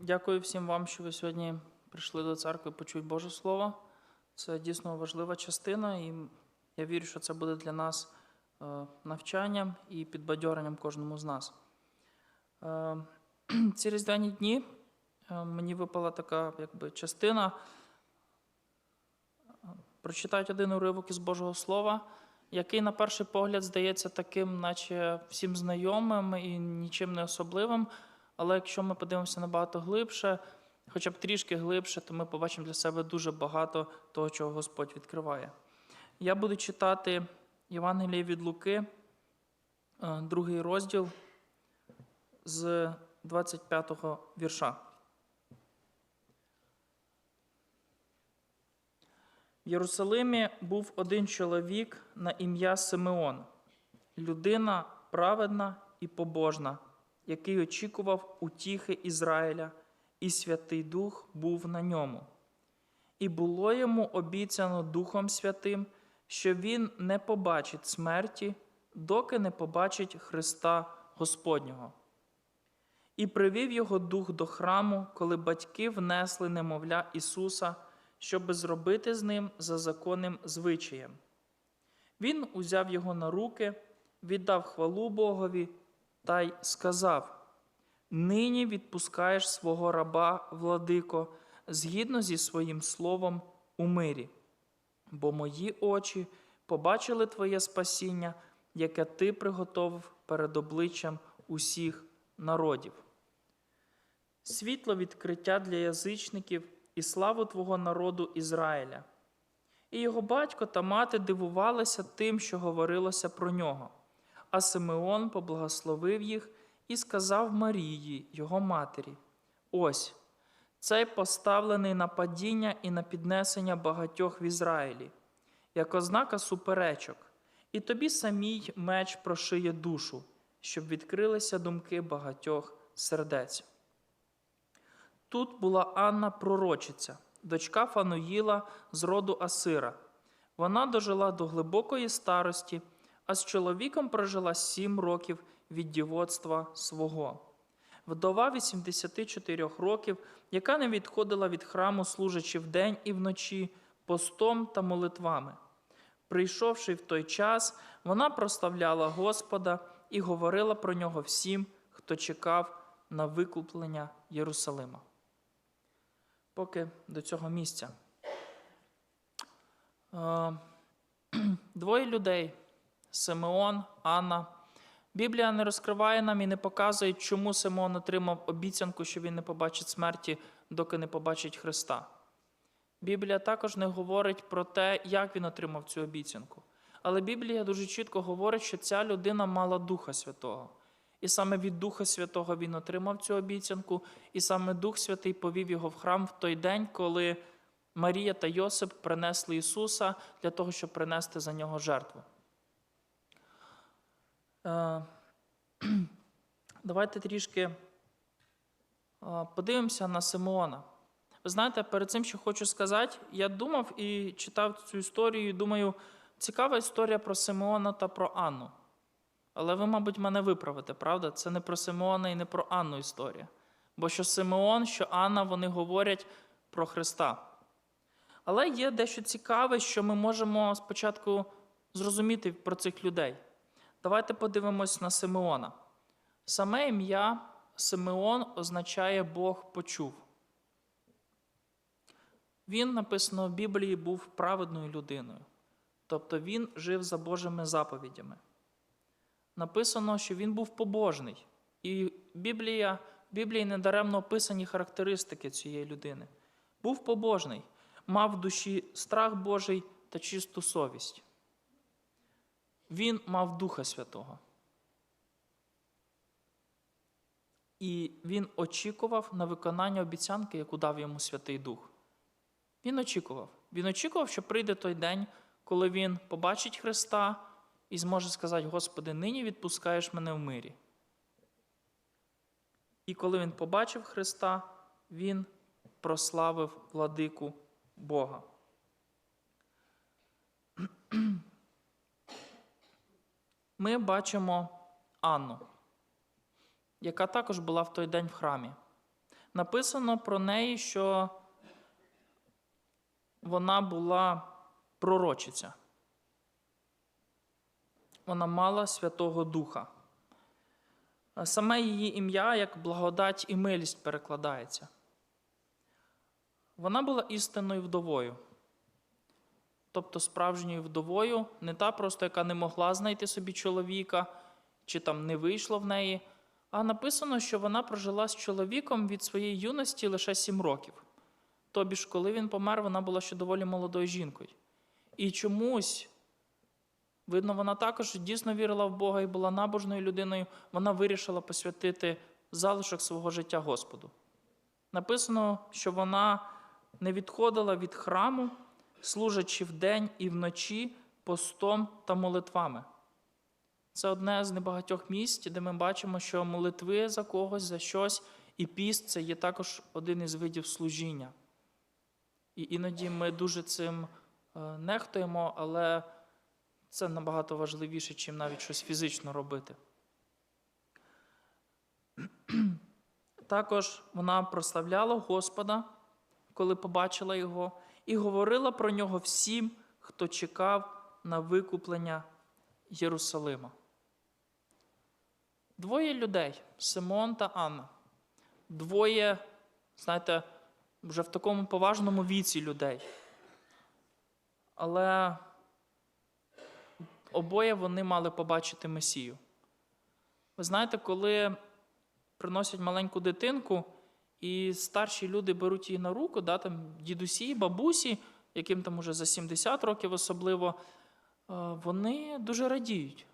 Дякую всім вам, що ви сьогодні прийшли до церкви почути Боже Слово. Це дійсно важлива частина, і я вірю, що це буде для нас е, навчанням і підбадьоренням кожному з нас. Е, Ці різдвяні дні е, мені випала така якби, частина прочитати один уривок із Божого Слова, який на перший погляд здається таким, наче всім знайомим і нічим не особливим. Але якщо ми подивимося набагато глибше, хоча б трішки глибше, то ми побачимо для себе дуже багато того, чого Господь відкриває. Я буду читати Євангеліє від Луки, е, другий розділ з 25-го вірша. В Єрусалимі був один чоловік на ім'я Симеон, людина праведна і побожна, який очікував утіхи Ізраїля, і Святий Дух був на ньому. І було йому обіцяно Духом Святим, що він не побачить смерті, доки не побачить Христа Господнього. І привів його дух до храму, коли батьки внесли немовля Ісуса, щоби зробити з ним за законним звичаєм. Він узяв його на руки, віддав хвалу Богові та й сказав: Нині відпускаєш свого раба, владико, згідно зі своїм словом у мирі, бо мої очі побачили Твоє спасіння, яке Ти приготовив перед обличчям усіх народів. Світло відкриття для язичників і славу Твого народу Ізраїля. І його батько та мати дивувалися тим, що говорилося про нього. А Симеон поблагословив їх і сказав Марії, його матері: Ось цей поставлений на падіння і на піднесення багатьох в Ізраїлі, як ознака суперечок, і тобі самій меч прошиє душу, щоб відкрилися думки багатьох сердець. Тут була Анна пророчиця, дочка Фануїла з роду Асира. Вона дожила до глибокої старості, а з чоловіком прожила сім років від дівоцтва свого. Вдова 84 років, яка не відходила від храму, служачи вдень і вночі, постом та молитвами. Прийшовши в той час, вона прославляла Господа і говорила про нього всім, хто чекав на викуплення Єрусалима. Поки до цього місця. Е, Двоє людей Симеон, Анна. Біблія не розкриває нам і не показує, чому Симеон отримав обіцянку, що він не побачить смерті, доки не побачить Христа. Біблія також не говорить про те, як він отримав цю обіцянку. Але Біблія дуже чітко говорить, що ця людина мала Духа Святого. І саме від Духа Святого він отримав цю обіцянку, і саме Дух Святий повів його в храм в той день, коли Марія та Йосип принесли Ісуса для того, щоб принести за нього жертву. Е, Давайте трішки е, подивимося на Симеона. Ви знаєте, перед цим, що хочу сказати, я думав і читав цю історію, і думаю, цікава історія про Симеона та про Анну. Але ви, мабуть, мене виправите, правда? Це не про Симеона і не про Анну історія. Бо що Симеон, що Анна, вони говорять про Христа. Але є дещо цікаве, що ми можемо спочатку зрозуміти про цих людей. Давайте подивимось на Симеона. Саме ім'я Симеон означає Бог почув. Він, написано в Біблії, був праведною людиною. Тобто він жив за Божими заповідями. Написано, що він був побожний. І Біблія, в Біблії недаремно описані характеристики цієї людини. Був побожний, мав в душі страх Божий та чисту совість. Він мав Духа Святого. І він очікував на виконання обіцянки, яку дав йому Святий Дух. Він очікував. Він очікував, що прийде той день, коли він побачить Христа і зможе сказати: Господи, нині відпускаєш мене в мирі. І коли він побачив Христа, він прославив владику Бога. Ми бачимо Анну, яка також була в той день в храмі. написано про неї, що вона була пророчиця. Вона мала Святого Духа. Саме її ім'я як благодать і милість перекладається. Вона була істинною вдовою. Тобто справжньою вдовою, не та просто, яка не могла знайти собі чоловіка, чи там не вийшло в неї, а написано, що вона прожила з чоловіком від своєї юності лише сім років. Тобі ж, коли він помер, вона була ще доволі молодою жінкою. І чомусь, видно, вона також дійсно вірила в Бога і була набожною людиною, вона вирішила посвятити залишок свого життя Господу. Написано, що вона не відходила від храму, служачи вдень і вночі постом та молитвами. Це одне з небагатьох місць, де ми бачимо, що молитви за когось, за щось, і піст це є також один із видів служіння. І іноді ми дуже цим е, нехтуємо, але це набагато важливіше, чим навіть щось фізично робити. Також вона прославляла Господа, коли побачила його, і говорила про нього всім, хто чекав на викуплення Єрусалима. Двоє людей Симон та Анна. Двоє, знаєте, вже в такому поважному віці людей. Але обоє вони мали побачити Месію. Ви знаєте, коли приносять маленьку дитинку, і старші люди беруть її на руку, да, там дідусі, бабусі, яким там уже за 70 років особливо, е, вони дуже радіють.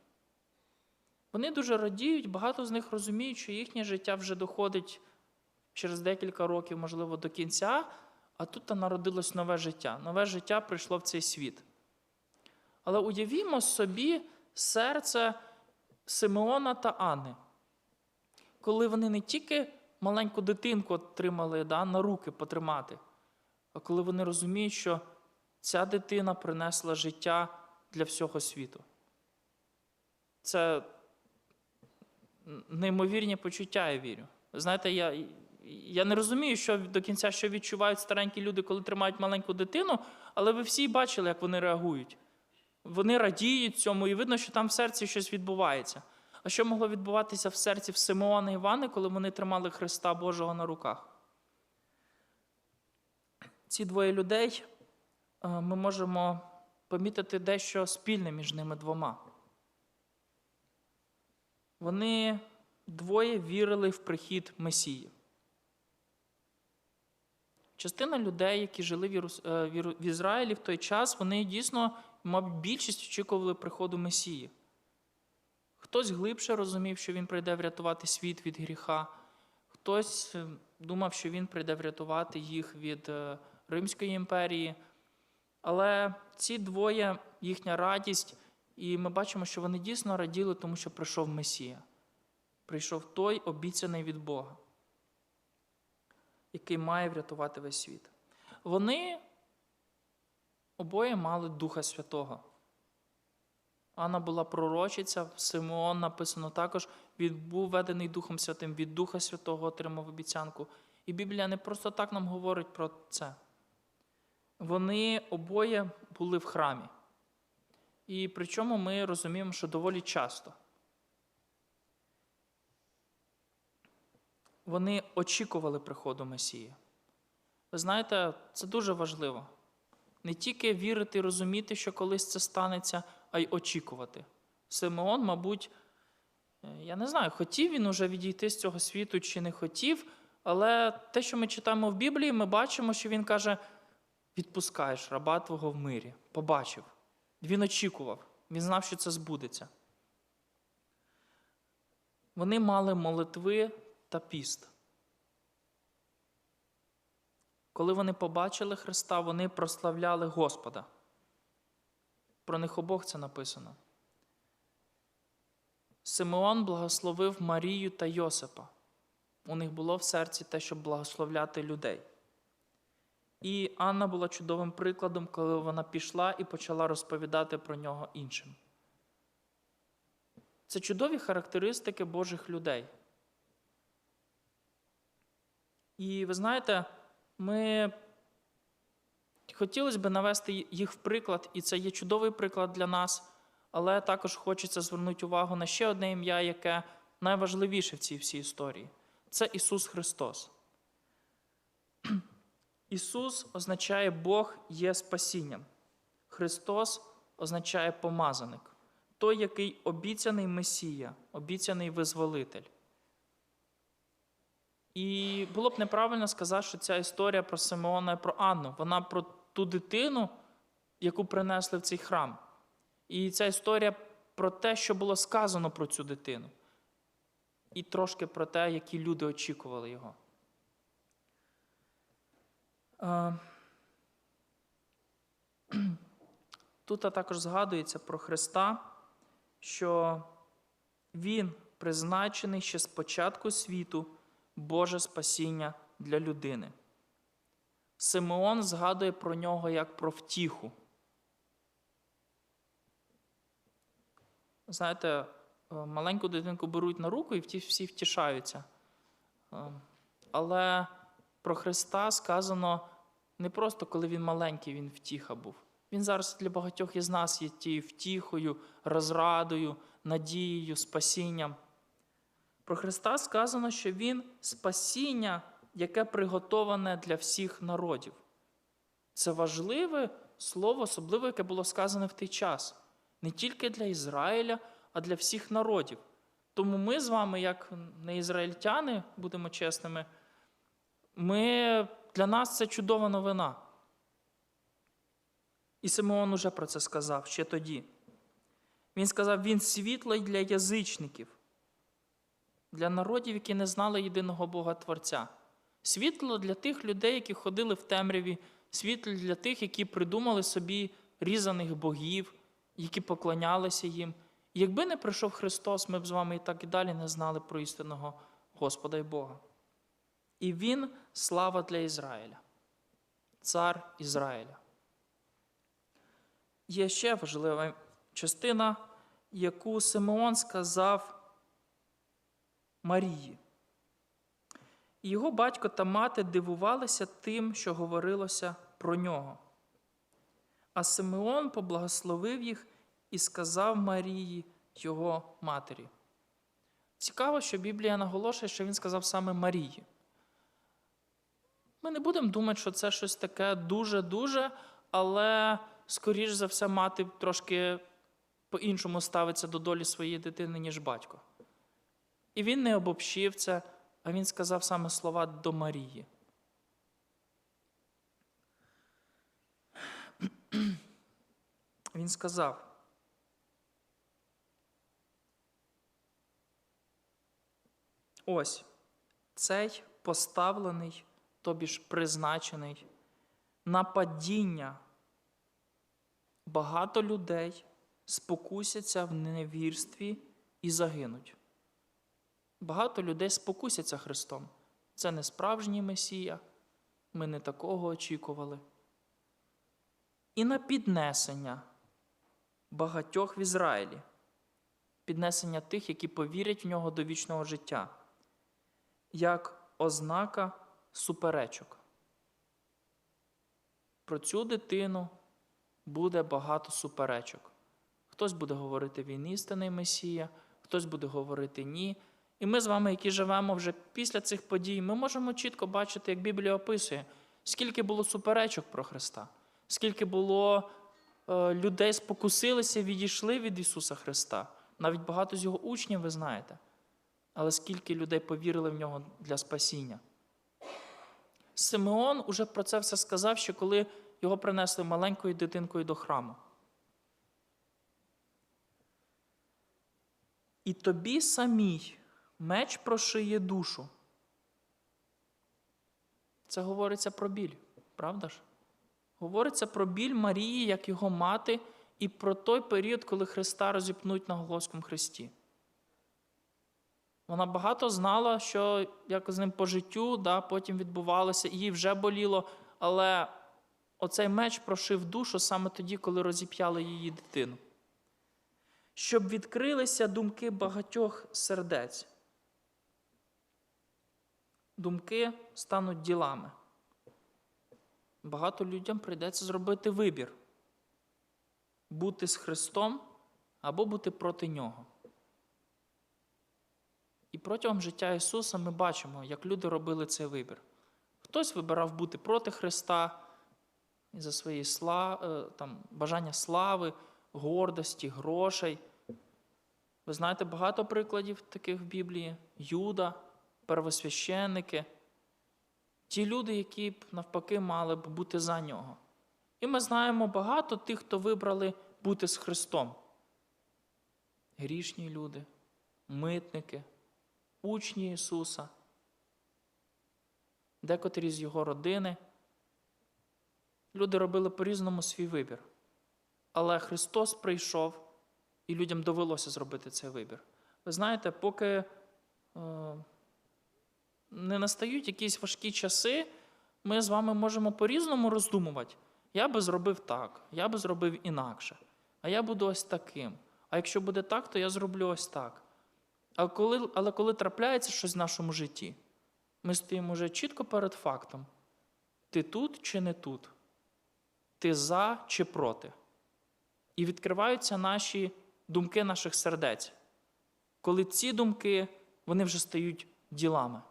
Вони дуже радіють, багато з них розуміють, що їхнє життя вже доходить через декілька років, можливо, до кінця, а тут народилось нове життя. Нове життя прийшло в цей світ. Але уявімо собі серце Симеона та Анни, коли вони не тільки маленьку дитинку отримали да, на руки потримати, а коли вони розуміють, що ця дитина принесла життя для всього світу. Це неймовірні почуття, я вірю. Знаєте, я, я не розумію, що до кінця що відчувають старенькі люди, коли тримають маленьку дитину, але ви всі бачили, як вони реагують. Вони радіють цьому, і видно, що там в серці щось відбувається. А що могло відбуватися в серці в Симеона і Івани, коли вони тримали Христа Божого на руках? Ці двоє людей е, ми можемо помітити дещо спільне між ними двома. Вони двоє вірили в прихід Месії. Частина людей, які жили в, е, Ізраїлі в той час, вони дійсно, мабуть, більшість очікували приходу Месії. Хтось глибше розумів, що він прийде врятувати світ від гріха, хтось е, думав, що він прийде врятувати їх від е, Римської імперії. Але ці двоє, їхня радість, і ми бачимо, що вони дійсно раділи, тому що прийшов Месія. Прийшов той, обіцяний від Бога, який має врятувати весь світ. Вони обоє мали Духа Святого. Анна була пророчиця, Симеон написано також, він був ведений Духом Святим, від Духа Святого отримав обіцянку. І Біблія не просто так нам говорить про це. Вони обоє були в храмі. І причому ми розуміємо, що доволі часто. Вони очікували приходу Месії. Ви знаєте, це дуже важливо. Не тільки вірити і розуміти, що колись це станеться, а й очікувати. Симеон, мабуть, е, я не знаю, хотів він уже відійти з цього світу чи не хотів, але те, що ми читаємо в Біблії, ми бачимо, що він каже: відпускаєш раба твого в мирі. Побачив. Він очікував, він знав, що це збудеться. Вони мали молитви та піст. Коли вони побачили Христа, вони прославляли Господа. Про них обох це написано. Симеон благословив Марію та Йосипа. У них було в серці те, щоб благословляти людей. І Анна була чудовим прикладом, коли вона пішла і почала розповідати про нього іншим. Це чудові характеристики Божих людей. І ви знаєте, ми хотілося б навести їх в приклад, і це є чудовий приклад для нас, але також хочеться звернути увагу на ще одне ім'я, яке найважливіше в цій всій історії це Ісус Христос. Ісус означає Бог є спасінням. Христос означає помазаник, той, який обіцяний Месія, обіцяний визволитель. І було б неправильно сказати, що ця історія про Симеона і про Анну. Вона про ту дитину, яку принесли в цей храм. І ця історія про те, що було сказано про цю дитину. І трошки про те, які люди очікували його. Е, Тут також згадується про Христа, що Він призначений ще з початку світу Боже спасіння для людини. Симеон згадує про нього як про втіху. Знаєте, е, маленьку дитинку беруть на руку і всі втішаються. Е, Але про Христа сказано не просто коли він маленький, він втіха був. Він зараз для багатьох із нас є тією втіхою, розрадою, надією, спасінням. Про Христа сказано, що Він спасіння, яке приготоване для всіх народів. Це важливе слово, особливо, яке було сказане в той час. Не тільки для Ізраїля, а для всіх народів. Тому ми з вами, як не ізраїльтяни, будемо чесними, ми, для нас це чудова новина. І Симеон уже про це сказав ще тоді. Він сказав: Він світло й для язичників, для народів, які не знали єдиного Бога Творця. Світло для тих людей, які ходили в темряві, світло для тих, які придумали собі різаних богів, які поклонялися їм. Якби не прийшов Христос, ми б з вами і так і далі не знали про істинного Господа і Бога. І Він слава для Ізраїля, цар Ізраїля. Є ще важлива частина, яку Симеон сказав Марії. Його батько та мати дивувалися тим, що говорилося про нього. А Симеон поблагословив їх і сказав Марії, його матері. Цікаво, що Біблія наголошує, що він сказав саме Марії. Ми не будемо думати, що це щось таке дуже-дуже, але, скоріш за все, мати трошки по-іншому ставиться до долі своєї дитини, ніж батько. І він не обобщив це, а він сказав саме слова до Марії. Він сказав. Ось цей поставлений, тобі ж призначений на падіння. Багато людей спокусяться в невірстві і загинуть. Багато людей спокусяться Христом. Це не справжній Месія, ми не такого очікували. І на піднесення багатьох в Ізраїлі, піднесення тих, які повірять в нього до вічного життя, як ознака суперечок. Про цю дитину буде багато суперечок. Хтось буде говорити він істинний Месія, хтось буде говорити ні. І ми з вами, які живемо вже після цих подій, ми можемо чітко бачити, як Біблія описує, скільки було суперечок про Христа, скільки було е, людей спокусилися, відійшли від Ісуса Христа. Навіть багато з його учнів ви знаєте. Але скільки людей повірили в нього для спасіння. Симеон уже про це все сказав, ще коли його принесли маленькою дитинкою до храму. І тобі самій меч прошиє душу. Це говориться про біль, правда ж? Говориться про біль Марії, як його мати, і про той період, коли Христа розіпнуть на Голгофському хресті. Вона багато знала, що як з ним по життю, да, потім відбувалося, їй вже боліло, але оцей меч прошив душу саме тоді, коли розіп'яли її дитину. Щоб відкрилися думки багатьох сердець. Думки стануть ділами. Багато людям прийдеться зробити вибір: бути з Христом або бути проти Нього. І протягом життя Ісуса ми бачимо, як люди робили цей вибір. Хтось вибирав бути проти Христа за свої сла, е, там, бажання слави, гордості, грошей. Ви знаєте багато прикладів таких в Біблії: Юда, первосвященники, ті люди, які б навпаки мали б бути за нього. І ми знаємо багато тих, хто вибрали бути з Христом. Грішні люди, митники, учні Ісуса, декотрі з Його родини. Люди робили по-різному свій вибір. Але Христос прийшов, і людям довелося зробити цей вибір. Ви знаєте, поки е, не настають якісь важкі часи, ми з вами можемо по-різному роздумувати. Я би зробив так, я би зробив інакше, а я буду ось таким. А якщо буде так, то я зроблю ось так. А коли, але коли трапляється щось в нашому житті, ми стоїмо вже чітко перед фактом: ти тут чи не тут, ти за чи проти. І відкриваються наші думки наших сердець, коли ці думки вони вже стають ділами.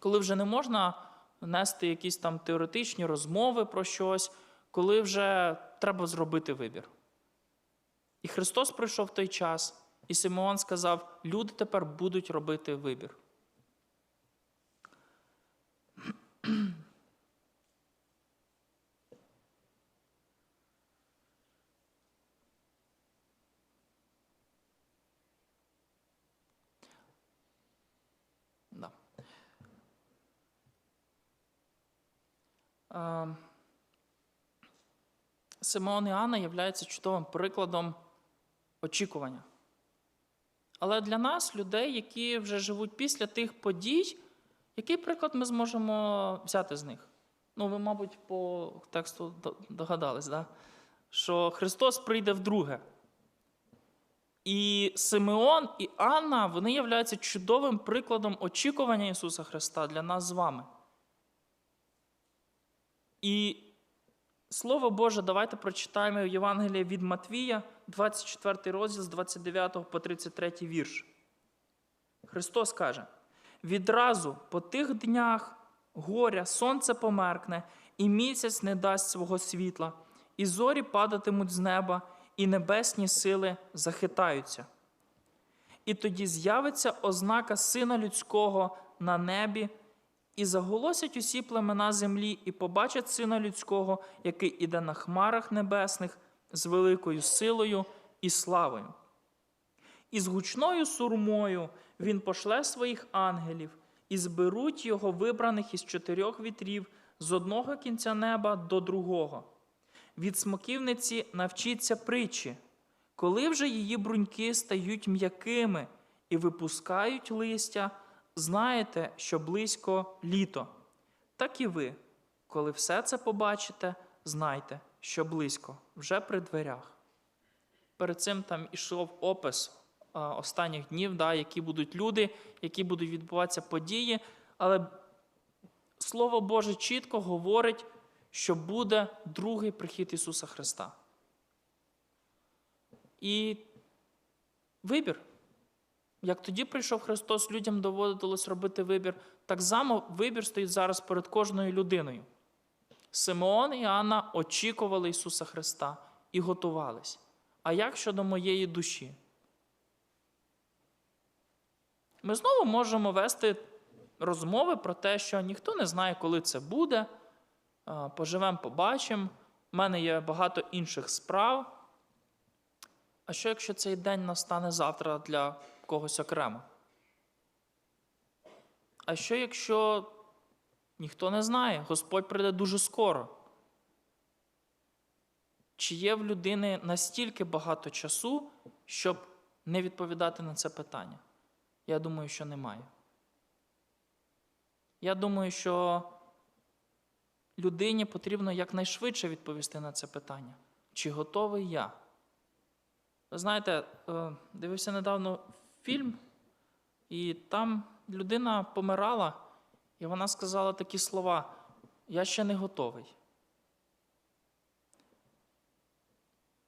Коли вже не можна нести якісь там теоретичні розмови про щось, коли вже треба зробити вибір. І Христос прийшов той час, і Симеон сказав: люди тепер будуть робити вибір. Симеон і Анна являються чудовим прикладом очікування. Але для нас, людей, які вже живуть після тих подій, який приклад ми зможемо взяти з них? Ну, ви, мабуть, по тексту догадались, да? що Христос прийде вдруге. І Симеон і Анна вони являються чудовим прикладом очікування Ісуса Христа для нас з вами. І Слово Боже, давайте прочитаємо Євангеліє від Матвія, 24 розділ з 29 по 33 вірш. Христос каже: відразу по тих днях горя сонце померкне, і місяць не дасть свого світла, і зорі падатимуть з неба, і небесні сили захитаються. І тоді з'явиться ознака Сина Людського на небі, і заголосять усі племена землі, і побачать Сина Людського, який іде на хмарах небесних з великою силою і славою. І з гучною сурмою він пошле своїх ангелів, і зберуть його вибраних із чотирьох вітрів з одного кінця неба до другого. Від смоківниці навчіться притчі, коли вже її бруньки стають м'якими і випускають листя, знаєте, що близько літо. Так і ви, коли все це побачите, знайте, що близько, вже при дверях. Перед цим там ішов опис останніх днів, да, які будуть люди, які будуть відбуватися події, але Слово Боже чітко говорить, що буде другий прихід Ісуса Христа. І вибір. Як тоді прийшов Христос, людям доводилось робити вибір, так само вибір стоїть зараз перед кожною людиною. Симеон і Анна очікували Ісуса Христа і готувались. А як щодо моєї душі? Ми знову можемо вести розмови про те, що ніхто не знає, коли це буде. Поживемо, побачимо. У мене є багато інших справ. А що, якщо цей день настане завтра для когось окремо? А що, якщо ніхто не знає, Господь прийде дуже скоро? Чи є в людини настільки багато часу, щоб не відповідати на це питання? Я думаю, що немає. Я думаю, що людині потрібно якнайшвидше відповісти на це питання. Чи готовий я? Ви знаєте, е, дивився недавно фільм, і там людина помирала, і вона сказала такі слова: Я ще не готовий.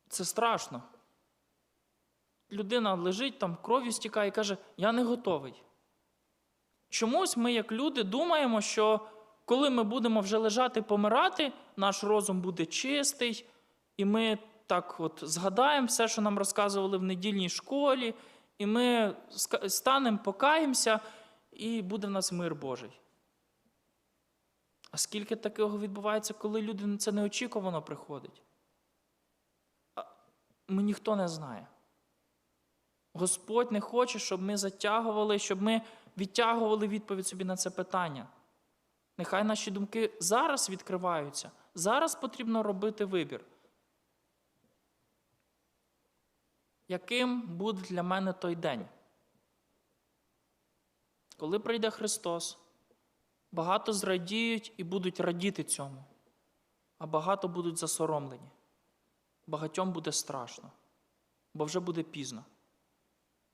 Це страшно. Людина лежить там, кров'ю стікає і каже, я не готовий. Чомусь ми, як люди, думаємо, що коли ми будемо вже лежати помирати, наш розум буде чистий, і ми так от згадаємо все, що нам розказували в недільній школі, і ми станемо, покаємося, і буде в нас мир Божий. А скільки такого відбувається, коли люди це неочікувано приходить? Ми ніхто не знає. Господь не хоче, щоб ми затягували, щоб ми відтягували відповідь собі на це питання. Нехай наші думки зараз відкриваються. Зараз потрібно робити вибір. Яким буде для мене той день? Коли прийде Христос, багато зрадіють і будуть радіти цьому, а багато будуть засоромлені. Багатьом буде страшно, бо вже буде пізно.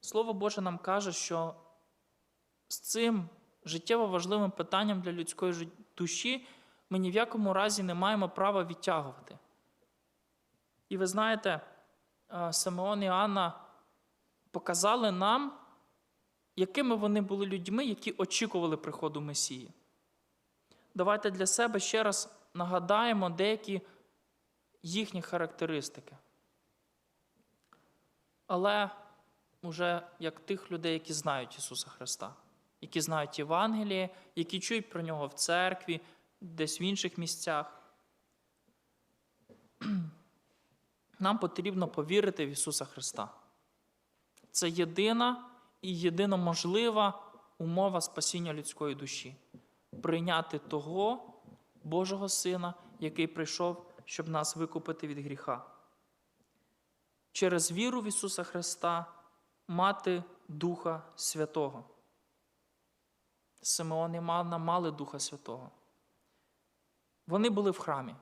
Слово Боже нам каже, що з цим життєво важливим питанням для людської душі ми ні в якому разі не маємо права відтягувати. І ви знаєте, Симеон і Анна показали нам, якими вони були людьми, які очікували приходу Месії. Давайте для себе ще раз нагадаємо деякі їхні характеристики. Але уже як тих людей, які знають Ісуса Христа, які знають Євангеліє, які чують про нього в церкві, десь в інших місцях. Нам потрібно повірити в Ісуса Христа. Це єдина і єдино можлива умова спасіння людської душі прийняти того Божого Сина, який прийшов, щоб нас викупити від гріха. Через віру в Ісуса Христа мати Духа Святого. Симеон і Манна мали Духа Святого. Вони були в храмі.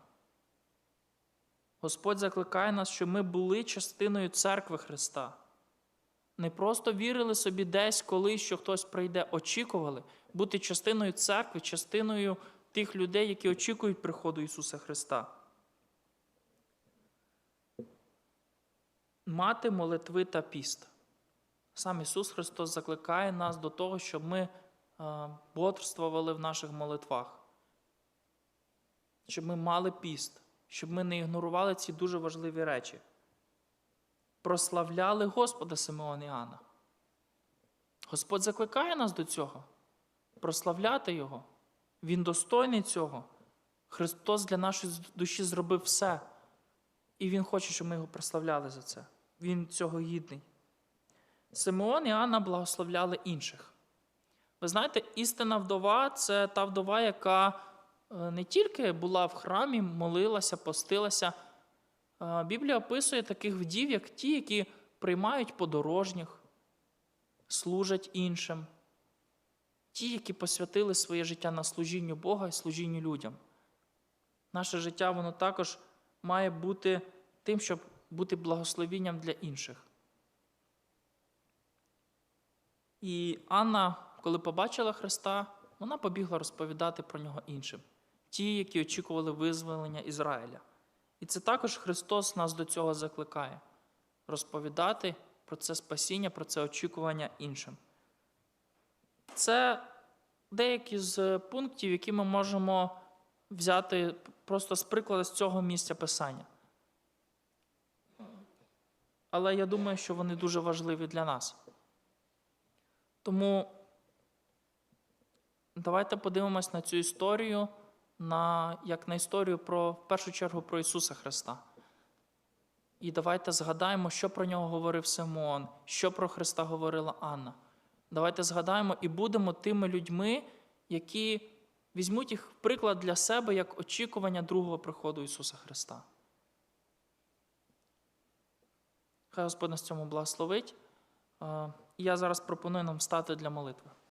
Господь закликає нас, щоб ми були частиною церкви Христа. Не просто вірили собі десь, колись, що хтось прийде, очікували бути частиною церкви, частиною тих людей, які очікують приходу Ісуса Христа. Мати молитви та піст. Сам Ісус Христос закликає нас до того, щоб ми е, бодрствували в наших молитвах, щоб ми мали піст, щоб ми не ігнорували ці дуже важливі речі. Прославляли Господа Симеон і Анна. Господь закликає нас до цього, прославляти Його. Він достойний цього. Христос для нашої душі зробив все. І Він хоче, щоб ми його прославляли за це. Він цього гідний. Симеон і Анна благословляли інших. Ви знаєте, істинна вдова це та вдова, яка не тільки була в храмі, молилася, постилася. Е, Біблія описує таких вдів, як ті, які приймають подорожніх, служать іншим, ті, які посвятили своє життя на служінню Бога і служінню людям. Наше життя воно також має бути тим, щоб бути благословінням для інших. І Анна, коли побачила Христа, вона побігла розповідати про нього іншим, ті, які очікували визволення Ізраїля. І це також Христос нас до цього закликає розповідати про це спасіння, про це очікування іншим. Це деякі з пунктів, які ми можемо взяти просто з прикладу з цього місця писання. Але я думаю, що вони дуже важливі для нас. Тому давайте подивимось на цю історію, на, як на історію про, в першу чергу про Ісуса Христа. І давайте згадаємо, що про нього говорив Симеон, що про Христа говорила Анна. Давайте згадаємо і будемо тими людьми, які візьмуть їх в приклад для себе як очікування другого приходу Ісуса Христа. Хай Господь нас цьому благословить. Е, Я зараз пропоную нам стати для молитви.